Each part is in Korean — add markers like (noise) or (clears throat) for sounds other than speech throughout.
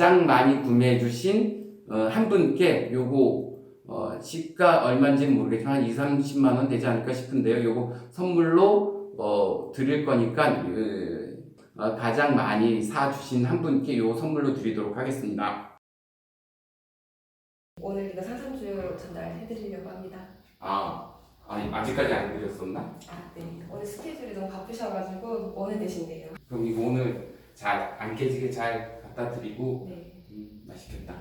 가장 많이 구매해 주신 어, 한 분께 요거 어, 시가 얼마인지는 모르겠지만 한 2, 30만 원 되지 않을까 싶은데요. 요거 선물로 어, 드릴 거니까 그, 어, 가장 많이 사 주신 한 분께 요 선물로 드리도록 하겠습니다. 오늘 이거 상상주 전달해드리려고 합니다. 아, 아니, 아직까지 안 드렸었나? 아, 네. 오늘 스케줄이 너무 바쁘셔가지고 오늘 대신데요. 그럼 이거 오늘 잘 안 깨지게 잘 갖다 드리고 네. 음, 맛있겠다.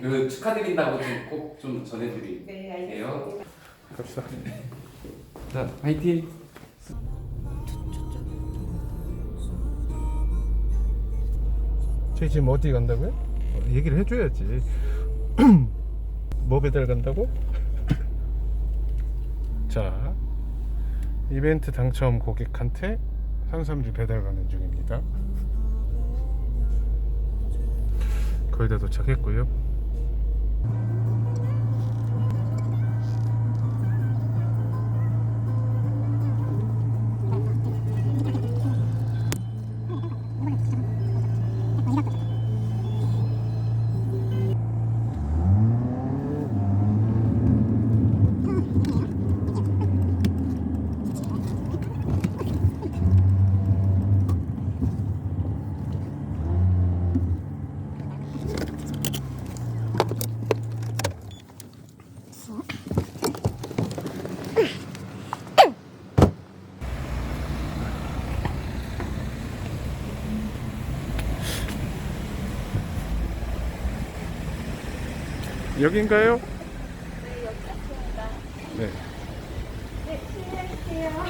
이거 축하드린다고 꼭좀 전해드릴게요. 네, 알겠습니다. 갑시다. 자, 화이팅! 저희 지금 어디 간다고요? 어, 얘기를 해줘야지. (clears throat) 뭐 배달 간다고? (clears throat) 자, 이벤트 당첨 고객한테 산삼주 배달 가는 중입니다. 거의 다 도착했고요. 여긴가요? 네, 여기 있습니다. 네. 네, 실례할게요.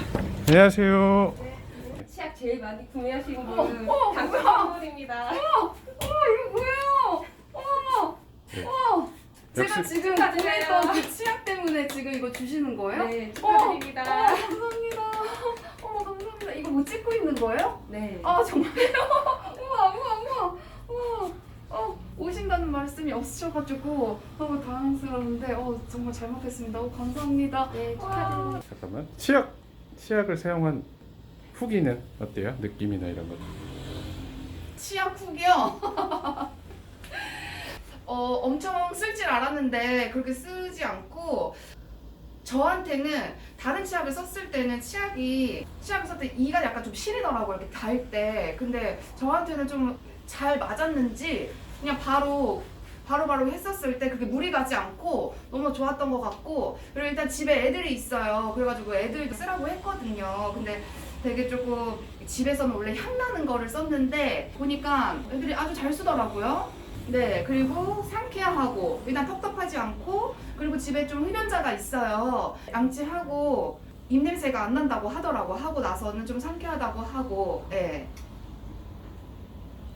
안녕하세요. 네, 치약 제일 많이 구매하신 분 어, 당첨 선물입니다. 어, 이거 뭐예요? 어머, 네. 어, 제가 역시 지금 축하드려요. 구매했던 그 치약 때문에 지금 이거 주시는 거예요? 네, 어, 축하드립니다. 감사합니다. 어머, 감사합니다. 이거 뭐 찍고 있는 거예요? 네. 아, 정말요? 말씀이 없으셔가지고 너무 당황스러운데, 어, 정말 잘 먹겠습니다. 어, 감사합니다. 네, 와. 축하드립니다. 잠깐만. 치약 치약을 사용한 후기는 어때요? 느낌이나 이런 것. 치약 후기요? (laughs) 어, 엄청 쓸 줄 알았는데 그렇게 쓰지 않고 저한테는 다른 치약을 썼을 때는 치약이 치약을 썼을 때 이가 약간 좀 시리더라고요 이렇게 달 때 근데 저한테는 좀 잘 맞았는지 그냥 바로 바로 바로 했었을 때 그게 무리 가지 않고 너무 좋았던 것 같고 그리고 일단 집에 애들이 있어요 그래가지고 애들 쓰라고 했거든요 근데 되게 조금 집에서는 원래 향 나는 거를 썼는데 보니까 애들이 아주 잘 쓰더라고요. 네, 그리고 상쾌하고 일단 텁텁하지 않고 그리고 집에 좀 흡연자가 있어요. 양치하고 입냄새가 안 난다고 하더라고. 하고 나서는 좀 상쾌하다고 하고, 네.